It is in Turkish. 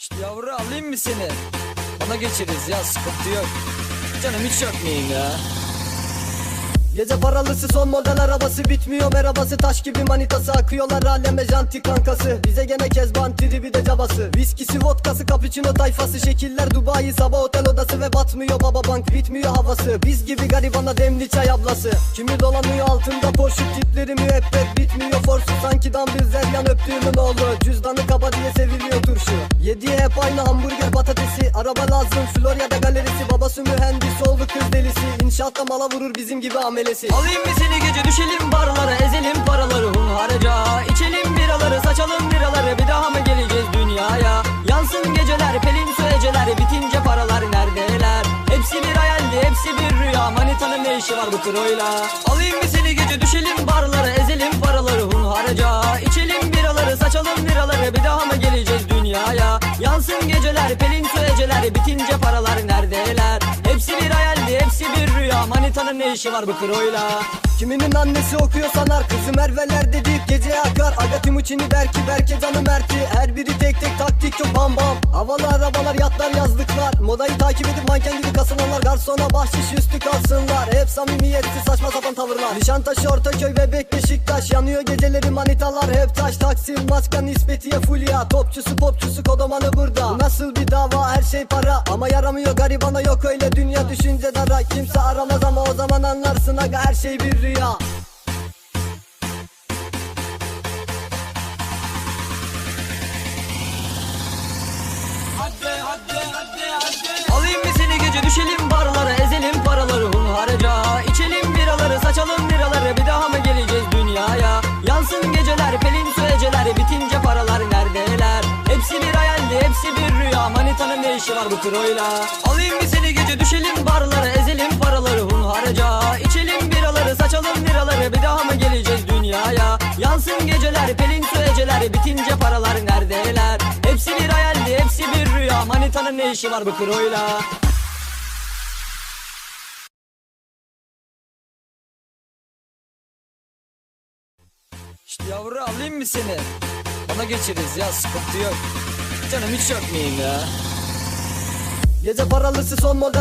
İşte yavru alayım mı seni? Ona geçeriz ya sıkıntı yok. Canım hiç muyum ya? Gece paralısı son model arabası bitmiyor. Merhabası Taş gibi manitası. Akıyorlar aleme janti kankası. Bize gene kezban tribi de cabası. Viskisi vodkası cappuccino tayfası. Şekiller Dubai sabah otel odası Ve batmıyor baba bank bitmiyor havası. Biz gibi garibana demli çay ablası. Kimi dolanıyor altında Porsche tipleri müebbet. Bitmiyor forsu Sanki dambil zeryan öptüğümün oğlu. Cüzdanı seviliyor Yediği hep aynı hamburger patatesi. Araba lazım Florya'da galerisi. Babası mühendis oğlu kız delisi. İnşaatta mala vurur bizim gibi amelesi. Alayım mı seni gece düşelim barlara Ezelim paraları. Hunharca İçelim biraları saçalım biraları. Bir daha mı geleceğiz dünyaya? Yansın geceler pelin su Bitince paralar neredeler? Hepsi bir hayaldi hepsi bir rüya. Manitanın ne işi var bu kroyla Alayım mı seni gece düşelim barlara Yansın geceler Manitanın ne işi var bu kroyla Kiminin annesi okuyor sanar. Kızı Merve'ler dedik gece akar. Aga Timuçin'i Berki Berke canı Mert'i. Her biri tek tek taktik çok bam bam. Havalı arabalar yatlar yazlıklar. Modayı takip edip manken gibi kasılanlar. Garsona bahşiş üstü kalsınlar. Hep samimiyetsiz saçma sapan tavırlar. Nişantaşı Ortaköy Bebek Beşiktaş. Yanıyor geceleri manitalar. Hep taş taksim maska nispetiye fulya. Topçusu popçusu kodomanı burada. Bu nasıl bir dava şey para Ama yaramıyor garibana yok. Öyle dünya düşünce dara Kimse aramaz ama o zaman anlarsın aga her şey bir rüya. Alayım mı seni gece düşelim barlara Manitanın ne işi var bu kroyla Alayım mı seni gece düşelim barlara Ezelim paraları hunharca. İçelim biraları saçalım biraları Bir daha mı geleceğiz dünyaya? Yansın geceler pelin su Bitince paralar neredeler? Hepsi bir hayaldi hepsi bir rüya Manitanın ne işi var bu kroyla İşte yavru alayım mı seni? Ona geçeriz ya sıkıntı yok. Canım hiç muyum ya? Gece paralısı son model